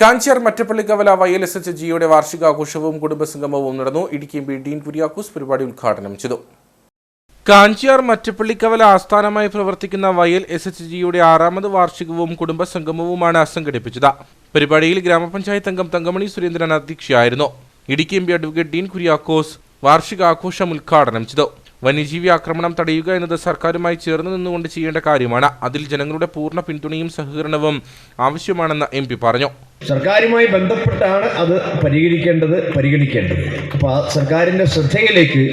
കാഞ്ചിയാർ മറ്റപ്പള്ളി കവല Y S H ജിയുടെ വാർഷികാഘോഷവും കുടുംബസംഗമവും നടന്നു. ഇടുക്കി എം പി ഡീൻ കുര്യാക്കോസ് പരിപാടി ഉദ്ഘാടനം ചെയ്തു. കാഞ്ചിയാർ മറ്റപ്പള്ളിക്കവല ആസ്ഥാനമായി പ്രവർത്തിക്കുന്ന വയൽ എസ് എച്ച് ജിയുടെ ആറാമത് വാർഷികവും കുടുംബസംഗമവുമാണ് സംഘടിപ്പിച്ചത്. പരിപാടിയിൽ ഗ്രാമപഞ്ചായത്ത് അംഗം Thankamani Surendran അധ്യക്ഷയായിരുന്നു. Idukki M P advocate Dean Kuriakose വാർഷികാഘോഷം ഉദ്ഘാടനം ചെയ്തു. വന്യജീവി ആക്രമണം തടയുക എന്നത് സർക്കാരുമായി ചേർന്ന് നിന്നുകൊണ്ട് ചെയ്യേണ്ട കാര്യമാണ്. അതിൽ ജനങ്ങളുടെ പൂർണ പിന്തുണയും സഹകരണവും ആവശ്യമാണെന്ന് എം പറഞ്ഞു. സർക്കാരുമായി ബന്ധപ്പെട്ടാണ് അത് പരിഗണിക്കേണ്ടത് പരിഗണിക്കേണ്ടത്. അപ്പോൾ സർക്കാരിന്റെ ശ്രദ്ധയിലേക്ക്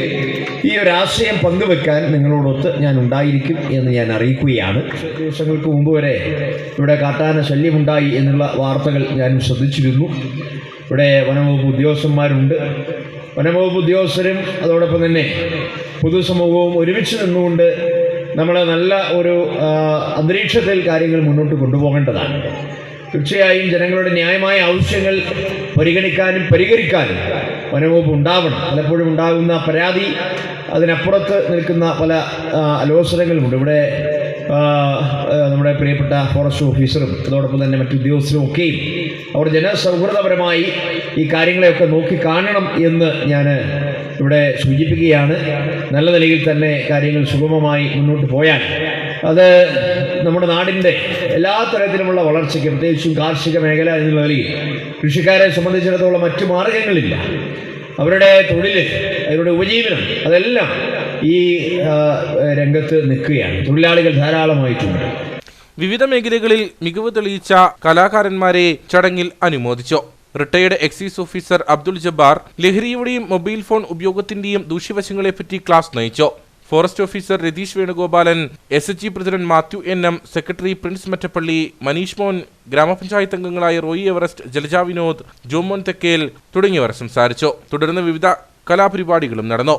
ഈ ഒരു ആശയം പങ്കുവെക്കാൻ നിങ്ങളോടൊത്ത് ഞാൻ ഉണ്ടായിരിക്കും എന്ന് ഞാൻ അറിയിക്കുകയാണ്. ദിവസങ്ങൾക്ക് മുമ്പ് വരെ ഇവിടെ കാട്ടാന ശല്യമുണ്ടായി എന്നുള്ള വാർത്തകൾ ഞാൻ ശ്രദ്ധിച്ചിരുന്നു. ഇവിടെ വനംവകുപ്പ് ഉദ്യോഗസ്ഥന്മാരുണ്ട്. വനംവകുപ്പ് ഉദ്യോഗസ്ഥരും അതോടൊപ്പം തന്നെ പൊതുസമൂഹവും ഒരുമിച്ച് നിന്നുകൊണ്ട് നമ്മൾ നല്ല ഒരു അന്തരീക്ഷത്തിൽ കാര്യങ്ങൾ മുന്നോട്ട് കൊണ്ടുപോകേണ്ടതാണ്. തീർച്ചയായും ജനങ്ങളുടെ ന്യായമായ ആവശ്യങ്ങൾ പരിഗണിക്കാനും പരിഹരിക്കാനും വനവകുപ്പ് ഉണ്ടാവണം. പലപ്പോഴും ഉണ്ടാകുന്ന പരാതി അതിനപ്പുറത്ത് നിൽക്കുന്ന പല അലോസരങ്ങളുമുണ്ട്. ഇവിടെ നമ്മുടെ പ്രിയപ്പെട്ട ഫോറസ്റ്റ് ഓഫീസറും അതോടൊപ്പം തന്നെ മറ്റു ഉദ്യോഗസ്ഥരും ഒക്കെയും അവർ ജനസൗഹൃദപരമായി ഈ കാര്യങ്ങളെയൊക്കെ നോക്കി കാണണം എന്ന് ഞാൻ ഇവിടെ സൂചിപ്പിക്കുകയാണ്. നല്ല നിലയിൽ തന്നെ കാര്യങ്ങൾ സുഗമമായി മുന്നോട്ട് പോയാൽ അത് നമ്മുടെ നാടിന്റെ എല്ലാ തരത്തിലുമുള്ള വളർച്ചയ്ക്ക് പ്രത്യേകിച്ചും കാർഷിക മേഖല എന്നുള്ള നിലയിൽ കൃഷിക്കാരെ സംബന്ധിച്ചിടത്തോളം മറ്റു മാർഗങ്ങളില്ല. അവരുടെ തൊഴിൽ അവരുടെ ഉപജീവനം അതെല്ലാം ഈ രംഗത്ത് നിൽക്കുകയാണ്. തൊഴിലാളികൾ ധാരാളമായിട്ടുണ്ട്. വിവിധ മേഖലകളിൽ മികവ് തെളിയിച്ച കലാകാരന്മാരെ ചടങ്ങിൽ അനുമോദിച്ചു. Retired excise officer Abdul Jabbar ലഹരിയുടെയും mobile phone ഉപയോഗത്തിന്റെയും ദൂഷ്യവശങ്ങളെപ്പറ്റി ക്ലാസ് നയിച്ചു. Forest officer Ratheesh Venugopalan S H G president Mathew N M secretary Prince Mattappally Maneesh Mon ഗ്രാമപഞ്ചായത്ത് അംഗങ്ങളായ റോയി എവറസ്റ്റ് ജലജ വിനോദ് ജോമോൻ തെക്കേൽ തുടങ്ങിയവർ സംസാരിച്ചു. തുടർന്ന് വിവിധ കലാപരിപാടികളും നടന്നു.